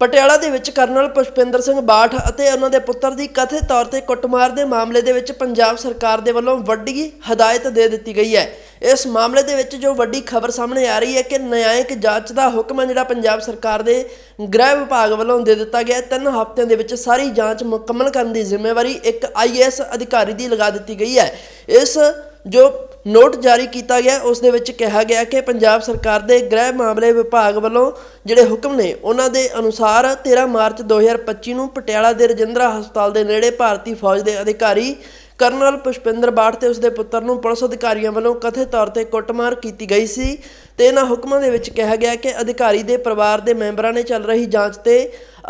ਪਟਿਆਲਾ ਦੇ ਵਿੱਚ ਕਰਨਲ ਪੁਸ਼ਪਿੰਦਰ ਸਿੰਘ ਬਾਠ ਅਤੇ ਉਹਨਾਂ ਦੇ ਪੁੱਤਰ ਦੀ ਕਥਿਤ ਤੌਰ ਤੇ ਕੁੱਟਮਾਰ ਦੇ ਮਾਮਲੇ ਦੇ ਵਿੱਚ ਪੰਜਾਬ ਸਰਕਾਰ ਦੇ ਵੱਲੋਂ ਵੱਡੀ ਹਦਾਇਤ ਦੇ ਦਿੱਤੀ ਗਈ ਹੈ। ਇਸ ਮਾਮਲੇ ਦੇ ਵਿੱਚ ਜੋ ਵੱਡੀ ਖਬਰ ਸਾਹਮਣੇ ਆ ਰਹੀ ਹੈ ਕਿ ਨਿਆਇਕ ਜਾਂਚ ਦਾ ਹੁਕਮ ਹੈ ਜਿਹੜਾ ਪੰਜਾਬ ਸਰਕਾਰ ਦੇ ਗ੍ਰਹਿ ਵਿਭਾਗ ਵੱਲੋਂ ਦੇ ਦਿੱਤਾ ਗਿਆ। ਤਿੰਨ ਹਫ਼ਤਿਆਂ ਦੇ ਵਿੱਚ ਸਾਰੀ ਜਾਂਚ ਮੁਕੰਮਲ ਕਰਨ ਦੀ ਜ਼ਿੰਮੇਵਾਰੀ ਇੱਕ ਆਈਏਐਸ ਅਧਿਕਾਰੀ ਦੀ ਲਗਾ ਦਿੱਤੀ ਗਈ ਹੈ। ਇਸ ਜੋ ਨੋਟ ਜਾਰੀ ਕੀਤਾ ਗਿਆ। ਉਸ ਦੇ ਵਿੱਚ ਕਿਹਾ ਗਿਆ ਕਿ ਪੰਜਾਬ ਸਰਕਾਰ ਦੇ ਗ੍ਰਹਿ ਮਾਮਲੇ ਵਿਭਾਗ ਵੱਲੋਂ ਜਿਹੜੇ ਹੁਕਮ ਨੇ, ਉਹਨਾਂ ਦੇ ਅਨੁਸਾਰ 13 ਮਾਰਚ 2025 ਨੂੰ ਪਟਿਆਲਾ ਦੇ ਰਜਿੰਦਰਾ ਹਸਪਤਾਲ ਦੇ ਨੇੜੇ ਭਾਰਤੀ ਫੌਜ ਦੇ ਅਧਿਕਾਰੀ ਕਰਨਲ ਪੁਸ਼ਪਿੰਦਰ ਬਾਠ ਤੇ ਉਸਦੇ ਪੁੱਤਰ ਨੂੰ ਪੁਲਿਸ ਅਧਿਕਾਰੀਆਂ ਵੱਲੋਂ ਕਥਿਤ ਤੌਰ ਤੇ ਕੁੱਟਮਾਰ ਕੀਤੀ ਗਈ ਸੀ ਤੇ ਇਹਨਾਂ ਹੁਕਮਾਂ ਦੇ ਵਿੱਚ ਕਿਹਾ ਗਿਆ ਕਿ ਅਧਿਕਾਰੀ ਦੇ ਪਰਿਵਾਰ ਦੇ ਮੈਂਬਰਾਂ ਨੇ ਚੱਲ ਰਹੀ ਜਾਂਚ ਤੇ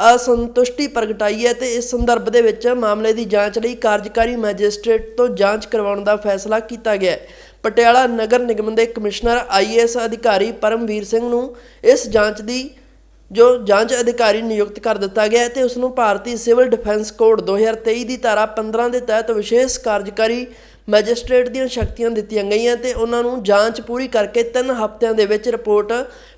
ਅਸੰਤੁਸ਼ਟੀ ਪ੍ਰਗਟਾਈ ਹੈ ਤੇ ਇਸ ਸੰਦਰਭ ਦੇ ਵਿੱਚ ਮਾਮਲੇ ਦੀ ਜਾਂਚ ਲਈ ਕਾਰਜਕਾਰੀ ਮੈਜਿਸਟ੍ਰੇਟ ਤੋਂ ਜਾਂਚ ਕਰਵਾਉਣ ਦਾ ਫੈਸਲਾ ਕੀਤਾ ਗਿਆ ਹੈ। ਪਟਿਆਲਾ ਨਗਰ ਨਿਗਮ ਦੇ ਕਮਿਸ਼ਨਰ ਆਈਏਐਸ ਅਧਿਕਾਰੀ ਪਰਮਵੀਰ ਸਿੰਘ ਨੂੰ ਇਸ ਜਾਂਚ ਦੀ ਜੋ ਜਾਂਚ ਅਧਿਕਾਰੀ ਨਿਯੁਕਤ ਕਰ ਦਿੱਤਾ ਗਿਆ ਹੈ ਤੇ ਉਸ ਨੂੰ ਭਾਰਤੀ ਸਿਵਲ ਡਿਫੈਂਸ ਕੋਡ 2023 ਦੀ ਧਾਰਾ 15 ਦੇ ਤਹਿਤ ਵਿਸ਼ੇਸ਼ ਕਾਰਜਕਾਰੀ ਮੈਜਿਸਟ੍ਰੇਟ ਦੀਆਂ ਸ਼ਕਤੀਆਂ ਦਿੱਤੀਆਂ ਗਈਆਂ ਤੇ ਉਹਨਾਂ ਨੂੰ ਜਾਂਚ ਪੂਰੀ ਕਰਕੇ 3 ਹਫ਼ਤਿਆਂ ਦੇ ਵਿੱਚ ਰਿਪੋਰਟ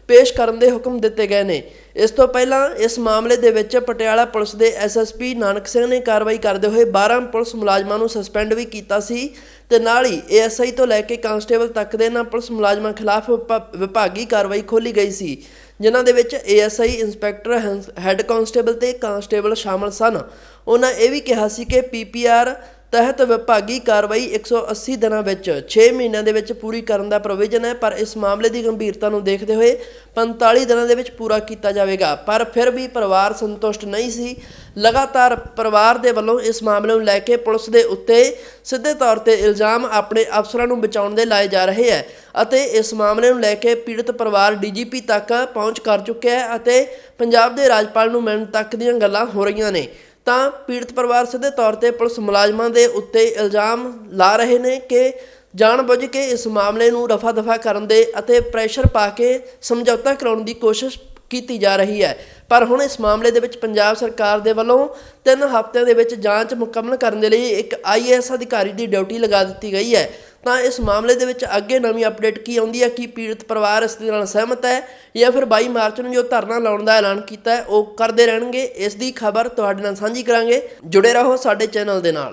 ਪੇਸ਼ ਕਰਨ ਦੇ ਹੁਕਮ ਦਿੱਤੇ ਗਏ ਨੇ। ਇਸ ਤੋਂ ਪਹਿਲਾਂ ਇਸ ਮਾਮਲੇ ਦੇ ਵਿੱਚ ਪਟਿਆਲਾ ਪੁਲਿਸ ਦੇ ਐਸਐਸਪੀ ਨਾਨਕ ਸਿੰਘ ਨੇ ਕਾਰਵਾਈ ਕਰਦੇ ਹੋਏ 12 ਪੁਲਿਸ ਮੁਲਾਜ਼ਮਾਂ ਨੂੰ ਸਸਪੈਂਡ ਵੀ ਕੀਤਾ ਸੀ ਤੇ ਨਾਲ ਹੀ ਏਐਸਆਈ ਤੋਂ ਲੈ ਕੇ ਕਾਂਸਟੇਬਲ ਤੱਕ ਦੇ ਇਹਨਾਂ ਪੁਲਿਸ ਮੁਲਾਜ਼ਮਾਂ ਖਿਲਾਫ ਵਿਭਾਗੀ ਕਾਰਵਾਈ ਖੋਲੀ ਗਈ ਸੀ, ਜਿਨ੍ਹਾਂ ਦੇ ਵਿੱਚ ਏਐਸਆਈ ਇੰਸਪੈਕਟਰ ਹੈੱਡ ਕਾਂਸਟੇਬਲ ਤੇ ਕਾਂਸਟੇਬਲ ਸ਼ਾਮਲ ਸਨ। ਉਹਨਾਂ ਇਹ ਵੀ ਕਿਹਾ ਸੀ ਕਿ ਪੀਪੀਆਰ ਤਹਿਤ ਵਿਭਾਗੀ ਕਾਰਵਾਈ 180 ਦਿਨਾਂ ਵਿੱਚ 6 ਮਹੀਨਿਆਂ ਦੇ ਵਿੱਚ ਪੂਰੀ ਕਰਨ ਦਾ ਪ੍ਰੋਵੀਜ਼ਨ ਹੈ, ਪਰ ਇਸ ਮਾਮਲੇ ਦੀ ਗੰਭੀਰਤਾ ਨੂੰ ਦੇਖਦੇ ਹੋਏ 45 ਦਿਨਾਂ ਦੇ ਵਿੱਚ ਪੂਰਾ ਕੀਤਾ ਜਾਵੇਗਾ। ਪਰ ਫਿਰ ਵੀ ਪਰਿਵਾਰ ਸੰਤੁਸ਼ਟ ਨਹੀਂ ਸੀ। ਲਗਾਤਾਰ ਪਰਿਵਾਰ ਦੇ ਵੱਲੋਂ ਇਸ ਮਾਮਲੇ ਨੂੰ ਲੈ ਕੇ ਪੁਲਿਸ ਦੇ ਉੱਤੇ ਸਿੱਧੇ ਤੌਰ ਤੇ ਇਲਜ਼ਾਮ ਆਪਣੇ ਅਫਸਰਾਂ ਨੂੰ ਬਚਾਉਣ ਦੇ ਲਾਏ ਜਾ ਰਹੇ ਹੈ ਅਤੇ ਇਸ ਮਾਮਲੇ ਨੂੰ ਲੈ ਕੇ ਪੀੜਤ ਪਰਿਵਾਰ ਡੀਜੀਪੀ ਤੱਕ ਪਹੁੰਚ ਕਰ ਚੁੱਕਿਆ ਹੈ ਅਤੇ ਪੰਜਾਬ ਦੇ ਰਾਜਪਾਲ ਨੂੰ ਮਿਲਣ ਤੱਕ ਦੀਆਂ ਗੱਲਾਂ ਹੋ ਰਹੀਆਂ ਨੇ। ਤਾਂ ਪੀੜਤ ਪਰਿਵਾਰ ਸਿੱਧੇ ਤੌਰ ਤੇ ਪੁਲਿਸ ਮੁਲਾਜ਼ਮਾਂ ਦੇ ਉੱਤੇ ਇਲਜ਼ਾਮ ਲਾ ਰਹੇ ਨੇ ਕਿ ਜਾਣਬੁੱਝ ਕੇ ਇਸ ਮਾਮਲੇ ਨੂੰ ਰਫਾ ਦਫਾ ਕਰਨ ਦੇ ਅਤੇ ਪ੍ਰੈਸ਼ਰ ਪਾ ਕੇ ਸਮਝੌਤਾ ਕਰਾਉਣ ਦੀ ਕੋਸ਼ਿਸ਼ ਕੀਤੀ ਜਾ ਰਹੀ ਹੈ। ਪਰ ਹੁਣ ਇਸ ਮਾਮਲੇ ਦੇ ਵਿੱਚ ਪੰਜਾਬ ਸਰਕਾਰ ਦੇ ਵੱਲੋਂ ਤਿੰਨ ਹਫ਼ਤਿਆਂ ਦੇ ਵਿੱਚ ਜਾਂਚ ਮੁਕੰਮਲ ਕਰਨ ਦੇ ਲਈ ਇੱਕ ਆਈਏਐਸ ਅਧਿਕਾਰੀ ਦੀ ਡਿਊਟੀ ਲਗਾ ਦਿੱਤੀ ਗਈ ਹੈ। ਤਾਂ ਇਸ ਮਾਮਲੇ ਦੇ ਵਿੱਚ ਅੱਗੇ ਨਵੀਂ ਅਪਡੇਟ ਕੀ ਆਉਂਦੀ ਹੈ, ਕਿ ਪੀੜਤ ਪਰਿਵਾਰ ਇਸ ਦੇ ਨਾਲ ਸਹਿਮਤ ਹੈ ਜਾਂ ਫਿਰ 22 ਮਾਰਚ ਨੂੰ ਜੋ ਧਰਨਾ ਲਾਉਣ ਦਾ ਐਲਾਨ ਕੀਤਾ ਹੈ, ਉਹ ਕਰਦੇ ਰਹਿਣਗੇ, ਇਸ ਦੀ ਖਬਰ ਤੁਹਾਡੇ ਨਾਲ ਸਾਂਝੀ ਕਰਾਂਗੇ। ਜੁੜੇ ਰਹੋ ਸਾਡੇ ਚੈਨਲ ਦੇ ਨਾਲ।